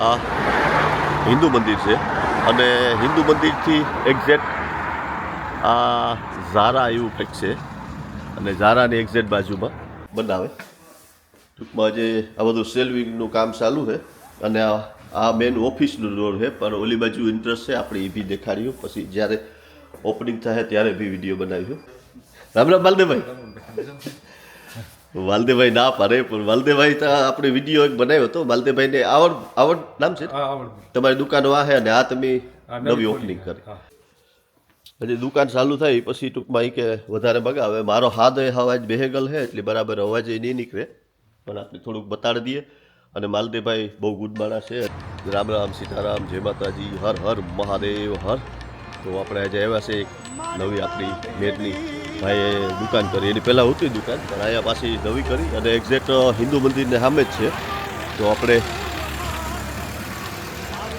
આ હિન્દુ મંદિર છે. અને હિન્દુ મંદિરથી એક્ઝેક્ટ આ ઝારા એવું કંઈક છે. અને ઝારાની એક્ઝેક્ટ બાજુમાં બનાવે. ટૂંકમાં જે આ બધું સેલવિંગનું કામ ચાલુ છે. અને આ આ મેન ઓફિસનું ડોર છે, પણ ઓલી બાજુ ઇન્ટરેસ્ટ છે, આપણે એ બી દેખાડ્યું પછી જ્યારે ઓપનિંગ થાય ત્યારે બી વીડિયો બનાવ્યો રામ રામ, બાલદેવભાઈ. વાલદેભાઈ ના પાડે પણ વાલદેભાઈ તો આપણે વીડિયો એક બનાવ્યો હતો. વાલદેભાઈને આવડ આવડ નામ છે? તમારી દુકાનો આ છે અને આ તમે નવી ઓપનિંગ. કરી. હા. દુકાન ચાલુ થાય પછી ટૂંકમાં એ કે વધારે બગાવે. મારો હાથ એ અવાજ બેહેગલ છે એટલે બરાબર અવાજ એ નહીં નીકળે. પણ આપણે થોડુંક બતાડી દઈએ. અને માલદેભાઈ બહુ ગુડ માણસ છે. રામ રામ સીતારામ જય માતાજી હર હર મહાદેવ હર. તો આપણે આજે આવ્યા છે એક નવી આપણી મેદની ભાઈએ દુકાન કરી. એની પહેલાં હતી દુકાન, પણ અહીંયા પાછી નવી કરી અને એક્ઝેક્ટ હિન્દુ મંદિરને સામે જ છે. તો આપણે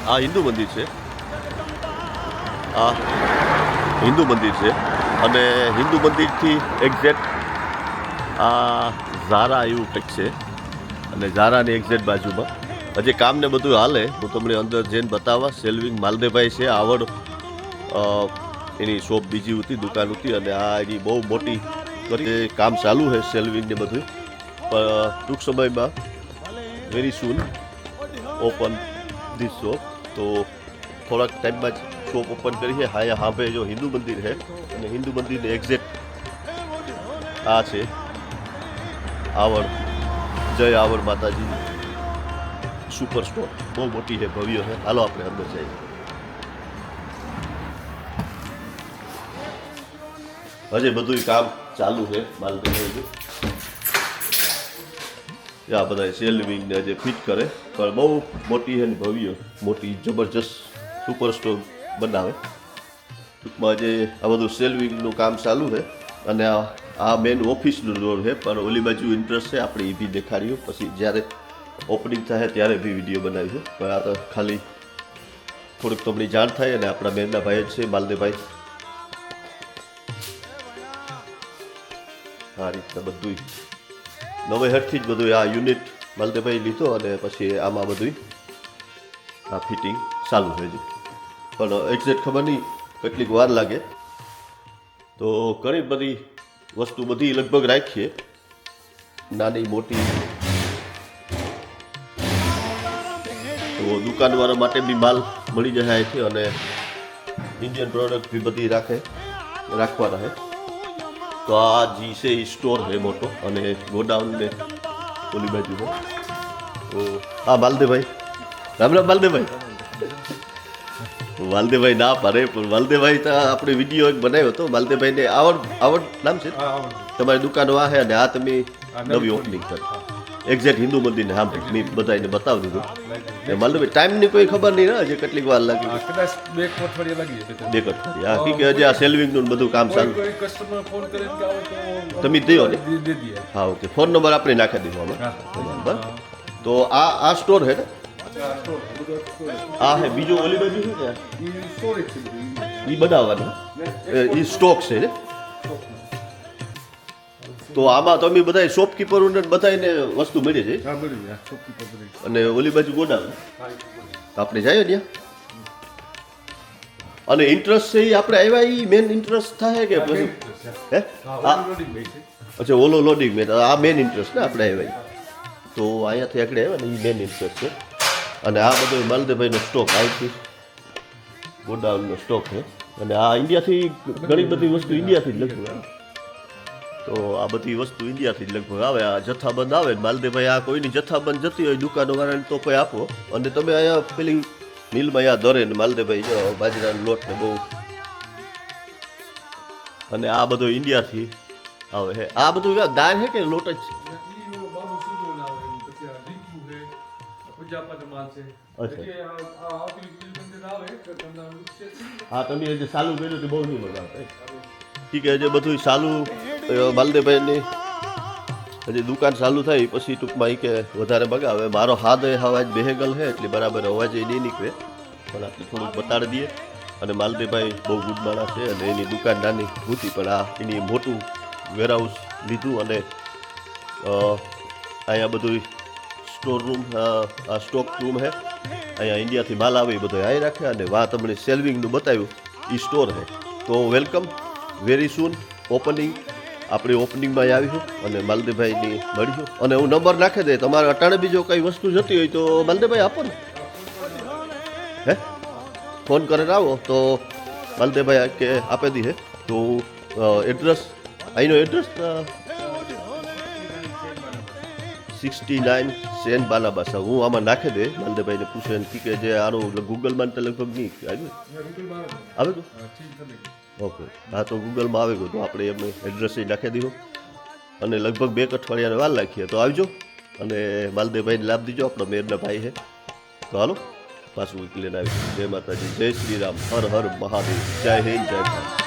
આ હિન્દુ મંદિર છે. આ હિન્દુ મંદિર છે. અને હિન્દુ મંદિરથી એક્ઝેક્ટ આ ઝારા એવું કંઈક છે. અને ઝારાની એક્ઝેક્ટ બાજુમાં. હજી કામને બધું હાલે. હું તમને અંદર જઈને બતાવવા, સેલ્વિંગ માલદેભાઈ છે, આવડ એની શોપ બીજી હતી, દુકાન હતી અને આ એની બહુ મોટી કરી કામ ચાલુ છે સેલ્વિંગ ને બધું. પણ ટૂંક સમયમાં very soon open this shop તો થોડાક ટાઈમમાં જ શોપ ઓપન કરી છે. હા હાંભે જો હિન્દુ મંદિર છે અને હિન્દુ મંદિરને એક્ઝેક્ટ આ છે. આવડ, જય આવડ માતાજી. સુપર સ્ટોર બહુ મોટી છે, ભવ્ય છે. હાલો આપણે અંદર જઈએ. હજી બધું કામ ચાલુ છે માલદેવ આ બધા સેલવિંગ ને જે ફિટ કરે, પણ બહુ મોટી છે ભવ્ય, મોટી જબરજસ્ત સુપર સ્ટોર બનાવે. ટૂંકમાં જે આ બધું સેલવિંગનું કામ ચાલુ છે, અને આ આ મેન ઓફિસનું ડોર છે, પણ ઓલી બાજુ ઇન્ટરેસ્ટ છે, આપણે એ બી દેખાડ્યું પછી જ્યારે ઓપનિંગ થાય ત્યારે બી વીડિયો બનાવ્યો પણ આ તો ખાલી થોડીક તમને જાણ થાય, અને આપણા બેનના ભાઈ જ છે માલદેભાઈ રીતના બધું નવે હટથી જ બધું આ યુનિટ માલદેભાઈ લીધો અને પછી આમાં બધું આ ફિટિંગ ચાલુ છે હજી પણ એક્ઝેક્ટ ખબર નહીં, કેટલીક વાર લાગે. તો ઘણી બધી વસ્તુ બધી લગભગ રાખીએ. નાની, મોટી. તો દુકાનવાળા માટે બી માલ મળી જાય છે અને ઇન્ડિયન પ્રોડક્ટ બી બધી રાખે રાખવા છે તો આ જી છે એ સ્ટોર છે મોટો અને ગોડાઉન ને ઓલી બાજુ છે તો હા માલદેભાઈ રામ રામ માલદેભાઈ વાલદેભાઈ ના પાડે પણ વાલદેભાઈ તો આપણે વીડિયો એક બનાવ્યો હતો. વાલદેભાઈને આવડ આવડ નામ છે? તમારી દુકાનો આ છે અને આ તમે નવી ઓપનિંગ કરી. એક્ઝેક્ટ હિન્દુ મંદિરને હા મેં બધાને બતાવી દીધું. ને ટાઈમની કોઈ ખબર નહીં ને હજી કેટલીક વાર લાગી. કદાચ બે અઠવાડિયા લાગી બે અઠવાડિયા. હા ઠીક હજી આ સેલવિંગનું બધું કામ ચાલુ. તમે દો ને? હા ઓકે. ફોન નંબર આપણે નાખી દીધો અમે બરાબર તો આ આ સ્ટોર ને? હા, storage. આ હે બીજું ઓલી બાજુ છે? ને. એ બનાવવાનું એ સ્ટોક છે ને? તો આમાં તમે બધા શોપકીપરોને બધાને વસ્તુ મળી બધી. અને ઓલી બાજુ ગોડાઉન. આપણે જઈએ ત્યાં. અને ઇન્ટરેસ્ટ છે એ આપણે આવ્યા એ મેન ઇન્ટરેસ્ટ થાય કે પછી. હે. અચ્છા ઓલો લોડિંગ મેન આ મેન ઇન્ટરેસ્ટ ને આપણે આવ્યા તો અહીંયાથી આગળ આવ્યા ને એ મેન ઇન્ટરેસ્ટ છે. અને આ બધો માલદેભાઈનો સ્ટોક અહીંથી ગોડાઉનનો સ્ટોક છે. અને આ ઇન્ડિયાથી ઘણી બધી વસ્તુ ઇન્ડિયાથી જ આવે તો આ બધી વસ્તુ ઇન્ડિયાથી જ લગભગ આવે, આ જથ્થાબંધ આવે ને માલદેભાઈ આ કોઈની જથ્થાબંધ જતી હોય દુકાનોવાળાને તો કોઈ આપો. અને તમે અહીંયા પેલી મિલમાં આ દરે ને માલદેભાઈ બાજરાનો લોટ ને બહુ. અને આ બધો ઇન્ડિયાથી આવે છે. આ બધું દાળ છે કે લોટ જ. હા, તમે જે ચાલુ કર્યું તે બહુ નહીં મજા આવે ઠીક છે બધું ચાલુ બાલદેભાઈની હજી દુકાન ચાલુ થાય પછી ટૂંકમાં એ કે વધારે બગાવે. મારો હાથ અવાજ બેહેગલ છે એટલે બરાબર અવાજ એ નહીં નીકળે. પણ આપણે થોડુંક બતાડી દઈએ. અને માલદેભાઈ બહુ ગુડ માણસ છે અને એની દુકાન નાની હતી, પણ આ એની મોટું વેરહાઉસ લીધું અને અહીંયા બધું સ્ટોર રૂમ આ સ્ટોક રૂમ છે અહીંયા ઇન્ડિયાથી માલ આવે, એ બધો આવી રાખે અને વા તમને સેલ્વિંગનું બતાવ્યું એ સ્ટોર છે તો વેલકમ વેરી સૂન ઓપનિંગ આપણી ઓપનિંગમાં આવીશું અને માલદીભાઈની મળીશું અને હું નંબર નાખી દે, તમારે અટાણે બીજો કંઈ વસ્તુ જતી હોય તો માલદીભાઈ આપો ને. હે? ફોન કરીને આવો, તો માલદેભાઈ કે આપી હે. તો એડ્રેસ અહીંનો એડ્રેસ સિક્સટી નાઇન સેન બાલાબાસા હું આમાં નાખી દે માલદેભાઈને પૂછે ને કી જે આનું ગૂગલમાં તો લગભગ નહીં આવ્યું આવે તો ઓકે. હા તો ગૂગલમાં આવે ગયું તો આપણે એમને એડ્રેસ નાખી દીધું. અને લગભગ બે અઠવાડિયાને વાર લાખીએ તો આવજો. અને માલદેવભાઈને લાભ દીજો. આપણો મેરના ભાઈ છે. તો હાલો. પાછું લઈને આવી જય માતાજી. જય શ્રી રામ. હર હર મહાદેવ. જય હિન્દ જય ભારત.